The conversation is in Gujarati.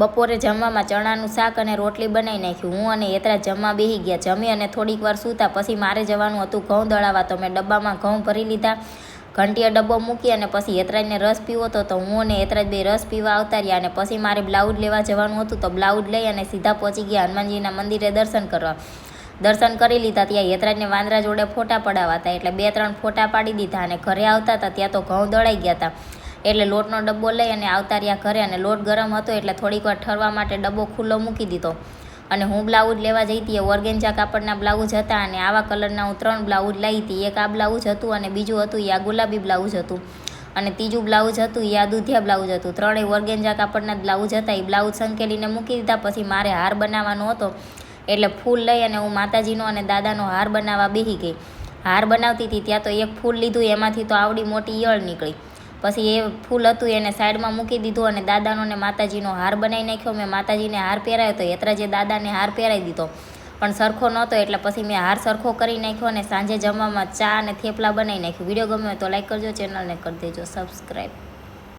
બપોરે જમવામાં ચણાનું શાક અને રોટલી બનાવી નાખ્યું. હું અને યત્રા જમવા બેસી ગયા. જમી અને થોડીક વાર સૂતા પછી મારે જવાનું હતું ઘઉં દળાવવા. તો મેં ડબ્બામાં ઘઉં ભરી લીધા. ઘંટીએ ડબ્બો મૂકી અને પછી યત્રાજને રસ પીવો હતો તો હું અને યત્રાજ બે રસ પીવા આવતા રહ્યા અને પછી મારે બ્લાઉઝ લેવા જવાનું હતું. તો બ્લાઉઝ લઈ અને સીધા પહોંચી ગયા હનુમાનજીના મંદિરે દર્શન કરવા. દર્શન કરી લીધા. ત્યાં યતરાજને વાંદરા જોડે ફોટા પડાવવા હતા. એટલે બે ત્રણ ફોટા પાડી દીધા અને ઘરે આવતા હતા. ત્યાં તો ઘઉં દળાઈ ગયા હતા. એટલે લોટનો ડબ્બો લઈ અને આવતા રહ્યા ઘરે અને લોટ ગરમ હતો એટલે થોડીક વાર ઠરવા માટે ડબ્બો ખુલ્લો મૂકી દીધો. અને હું બ્લાઉઝ લેવા જઈ હતી, એ ઓર્ગેન્જા કાપડના બ્લાઉઝ હતા અને આવા કલરના હું ત્રણ બ્લાઉઝ લાવી હતી. એક આ બ્લાઉઝ હતું અને બીજું હતું એ આ ગુલાબી બ્લાઉઝ હતું. અને ત્રીજું બ્લાઉઝ હતું એ આ દૂધિયા બ્લાઉઝ હતું. ત્રણેય ઓર્ગેન્જા કાપડના બ્લાઉઝ હતા. એ બ્લાઉઝ સંકેલીને મૂકી દીધા. પછી મારે હાર બનાવવાનો હતો. એટલે ફૂલ લઈ અને હું માતાજીનો અને દાદાનો હાર બનાવવા બેસી ગઈ. હાર બનાવતી હતી, ત્યાં તો એક ફૂલ લીધું, એમાંથી તો આવડી મોટી ઈયળ નીકળી. પછી એ ફૂલ હતું એને સાઈડમાં મૂકી દીધું અને દાદાનો ને માતાજીનો હાર બનાવી નાખ્યો. મેં માતાજીને હાર પહેરાવ્યો તો યત્રાજે દાદાને હાર પહેરાવી દીધો. પણ સરખો નહોતો એટલે પછી મેં હાર સરખો કરી નાખ્યો અને સાંજે જમવામાં ચા અને થેપલા બનાવી નાખ્યું. વીડિયો ગમ્યો તો લાઈક કરજો, ચેનલને કરી દેજો, સબસ્ક્રાઈબ.